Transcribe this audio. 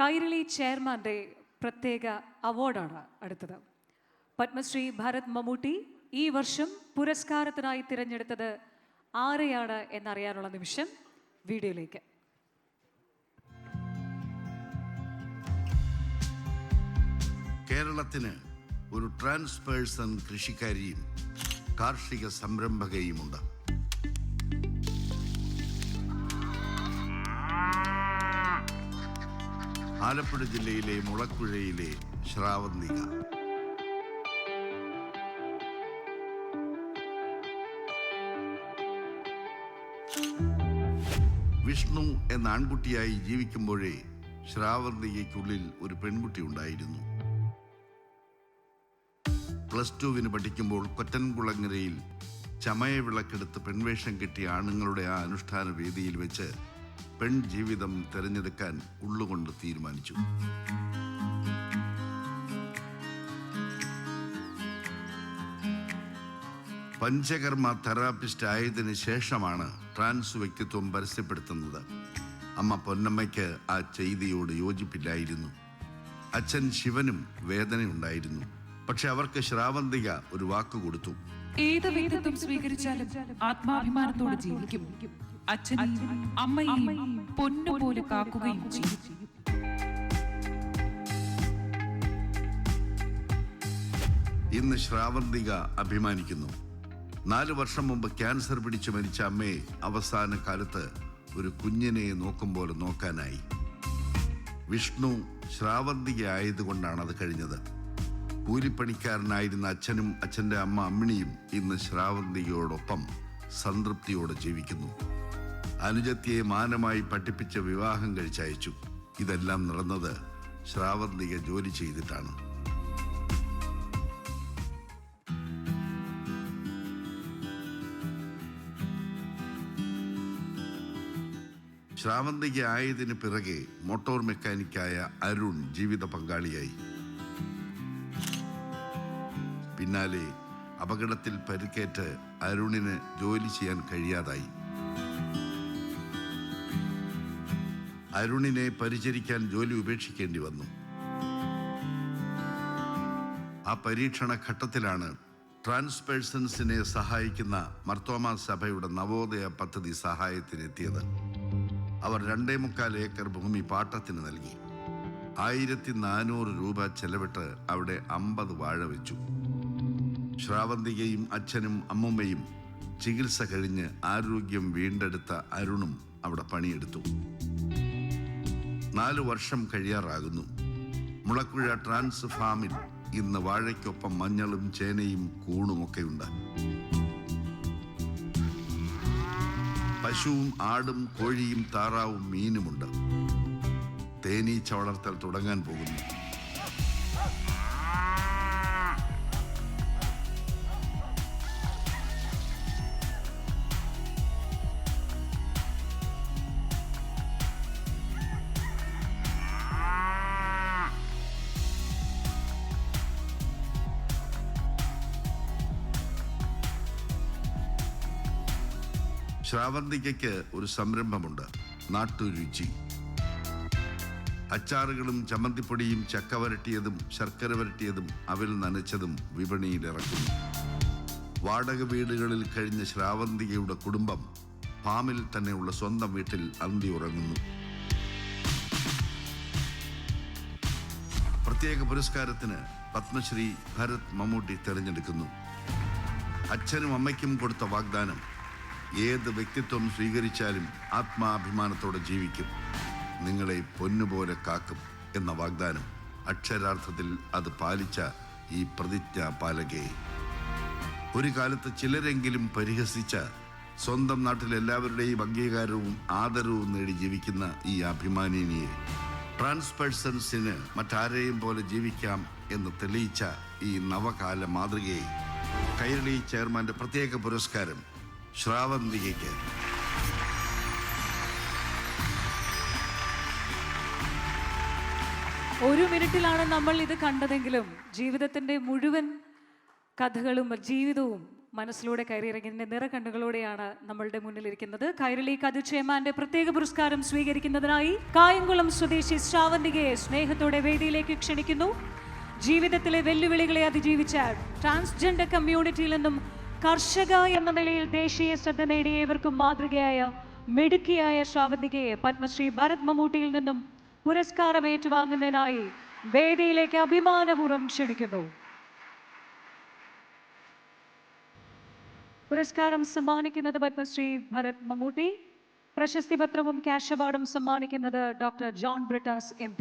കൈരളി ചെയർമാന്റെ പ്രത്യേക അവാർഡാണ് അടുത്തത്. പത്മശ്രീ ഭരത് മമ്മൂട്ടി ഈ വർഷം പുരസ്കാരത്തിനായി തിരഞ്ഞെടുത്തത് ആരെയാണ് എന്നറിയാനുള്ള നിമിഷം വീഡിയോയിലേക്ക്. കേരളത്തിന് ഒരു ട്രാൻസ്പേഴ്സൺ കൃഷിക്കാരിയും കാർഷിക സംരംഭകയുമുണ്ട്. ആലപ്പുഴ ജില്ലയിലെ മുളക്കുഴയിലെ ശ്രാവന്തിക. വിഷ്ണു എന്ന ആൺകുട്ടിയായി ജീവിക്കുമ്പോഴേ ശ്രാവന്തികയ്ക്കുള്ളിൽ ഒരു പെൺകുട്ടി ഉണ്ടായിരുന്നു. പ്ലസ് ടുവിന് പഠിക്കുമ്പോൾ കൊറ്റൻകുളങ്ങരയിൽ ചമയ വിളക്കെടുത്ത് പെൺവേഷം കെട്ടിയ ആണുങ്ങളുടെ ആ അനുഷ്ഠാന വേദിയിൽ വെച്ച് പെൺ ജീവിതം തിരഞ്ഞെടുക്കാൻ ഉള്ളുകൊണ്ട് തീരുമാനിച്ചു. പഞ്ചകർമ്മ തെറാപ്പിസ്റ്റ് ആയതിനു ശേഷമാണ് ട്രാൻസ് വ്യക്തിത്വം പരസ്യപ്പെടുത്തുന്നത്. അമ്മ പൊന്നമ്മയ്ക്ക് ആ ചെയ്തിയോട് യോജിപ്പില്ലായിരുന്നു. അച്ഛൻ ശിവനും വേദനയുണ്ടായിരുന്നു. പക്ഷെ അവർക്ക് ശ്രാവന്തിക ഒരു വാക്ക് കൊടുത്തു. ഏത് വ്യക്തിത്വം സ്വീകരിച്ചാലും ആത്മാഭിമാനത്തോടെ ജീവിക്കും. അച്ഛനെയും പൊന്നുപോലെ കാക്കുകയും ചെയ്യും. ഇന്ന് ശ്രാവന്തിക അഭിമാനിക്കുന്നു. നാല് വർഷം മുമ്പ് ക്യാൻസർ പിടിച്ചു മരിച്ച അമ്മയെ അവസാന കാലത്ത് ഒരു കുഞ്ഞിനെ നോക്കും പോലെ നോക്കാനായി. വിഷ്ണു ശ്രാവന്തിക ആയതുകൊണ്ടാണ് അത് കഴിഞ്ഞത്. കൂലിപ്പണിക്കാരനായിരുന്ന അച്ഛനും അച്ഛന്റെ അമ്മ അമ്മിണിയും ഇന്ന് ശ്രാവന്തികയോടൊപ്പം സംതൃപ്തിയോടെ ജീവിക്കുന്നു. അനുജത്തിയെ മാനമായി പഠിപ്പിച്ച് വിവാഹം കഴിച്ചയച്ചു. ഇതെല്ലാം നടന്നത് ശ്രാവന്തിക ജോലി ചെയ്തിട്ടാണ്. ശ്രാവന്തിക ആയതിന് പിറകെ മോട്ടോർ മെക്കാനിക്കായ അരുൺ ജീവിത പങ്കാളിയായി. പിന്നാലെ അപകടത്തിൽ പരിക്കേറ്റ് അരുണിന് ജോലി ചെയ്യാൻ കഴിയാതായി. അരുണിനെ പരിചരിക്കാൻ ജോലി ഉപേക്ഷിക്കേണ്ടി വന്നു. ആ പരീക്ഷണ ഘട്ടത്തിലാണ് ട്രാൻസ്പേഴ്സൺസിനെ സഹായിക്കുന്ന മർത്തോമ സഭയുടെ നവോദയ പദ്ധതി സഹായത്തിനെത്തിയത്. അവർ രണ്ടേ മുക്കാൽ ഏക്കർ ഭൂമി പാട്ടത്തിന് നൽകി. ആയിരത്തി നാനൂറ് രൂപ ചെലവിട്ട് അവിടെ അമ്പത് വാഴ വെച്ചു. ശ്രാവന്തികയും അച്ഛനും അമ്മുമ്മയും ചികിത്സ കഴിഞ്ഞ് ആരോഗ്യം വീണ്ടെടുത്ത അരുണും അവിടെ പണിയെടുത്തു. നാലു വർഷം കഴിയാറാകുന്നു. മുളക്കുഴ ട്രാൻസ് ഫാമിൽ ഇന്ന് വാഴയ്ക്കൊപ്പം മഞ്ഞളും ചേനയും കൂണുമൊക്കെയുണ്ട് പശുവും ആടും കോഴിയും താറാവും മീനുമുണ്ട്. തേനീച്ച വളർത്തൽ തുടങ്ങാൻ പോകുന്നു. ശ്രാവന്തികയ്ക്ക് ഒരു സംരംഭമുണ്ട്. നാട്ടുരുചി. അച്ചാറുകളും ചമ്മന്തിപ്പൊടിയും ചക്ക വരട്ടിയതും ശർക്കര വരട്ടിയതും അവിൽ നനച്ചതും വിപണിയിലിറക്കുന്നു. വാടക വീടുകളിൽ കഴിഞ്ഞ ശ്രാവന്തികയുടെ കുടുംബം ഫാമിൽ തന്നെയുള്ള സ്വന്തം വീട്ടിൽ അന്തി ഉറങ്ങുന്നു. പ്രത്യേക പുരസ്കാരത്തിന് പത്മശ്രീ ഭരത് മമ്മൂട്ടി തെരഞ്ഞെടുക്കുന്നു. അച്ഛനും അമ്മയ്ക്കും കൊടുത്ത വാഗ്ദാനം. ഏത് വ്യക്തിത്വം സ്വീകരിച്ചാലും ആത്മാഭിമാനത്തോടെ ജീവിക്കും. നിങ്ങളെ പൊന്നുപോലെ കാക്കും എന്ന വാഗ്ദാനം. അക്ഷരാർത്ഥത്തിൽ അത് പാലിച്ച ഈ പ്രതിജ്ഞാ പാലകയെ ഒരു കാലത്ത് ചിലരെങ്കിലും പരിഹസിച്ച സ്വന്തം നാട്ടിൽ എല്ലാവരുടെയും അംഗീകാരവും ആദരവും നേടി ജീവിക്കുന്ന ഈ അഭിമാനിനിയെ. ട്രാൻസ് പേഴ്സൺസിന് മറ്റാരെയും പോലെ ജീവിക്കാം എന്ന് തെളിയിച്ച ഈ നവകാല മാതൃകയെ കൈരളി ചെയർമാന്റെ പ്രത്യേക പുരസ്കാരം ശ്രാവന്തികയ്ക്ക്. ഒരു മിനിറ്റിലാണ് നമ്മൾ ഇത് കണ്ടതെങ്കിലും ജീവിതത്തിന്റെ മുഴുവൻ കഥകളും ജീവിതവും മനസ്സിലൂടെ കയറിയിറങ്ങിയതിന്റെ നിറകണ്ണുകളോടെയാണ് നമ്മളുടെ മുന്നിലിരിക്കുന്നത്. കൈരളി കഥ ചേമാന്റെ പ്രത്യേക പുരസ്കാരം സ്വീകരിക്കുന്നതിനായി കായംകുളം സ്വദേശി ശ്രാവന്തികയെ സ്നേഹത്തോടെ വേദിയിലേക്ക് ക്ഷണിക്കുന്നു. ജീവിതത്തിലെ വെല്ലുവിളികളെ അതിജീവിച്ച ട്രാൻസ്ജെൻഡർ കമ്മ്യൂണിറ്റിയിൽ നിന്നും കർഷക എന്ന നിലയിൽ ദേശീയ ശ്രദ്ധ നേടിയവർക്കും മാതൃകയായ മിടുക്കിയായ ശ്രാവന്തികയെ പത്മശ്രീ ഭരത് മമ്മൂട്ടിയിൽ നിന്നും പുരസ്കാരം ഏറ്റുവാങ്ങുന്നതിനായി വേദിയിലേക്ക് അഭിമാനപൂർവം ക്ഷണിക്കുന്നു. പുരസ്കാരം സമ്മാനിക്കുന്നത് പത്മശ്രീ ഭരത് മമ്മൂട്ടി. പ്രശസ്തി പത്രവും ക്യാഷ് അവാർഡും സമ്മാനിക്കുന്നത് ഡോക്ടർ ജോൺ ബ്രിട്ടാസ് എം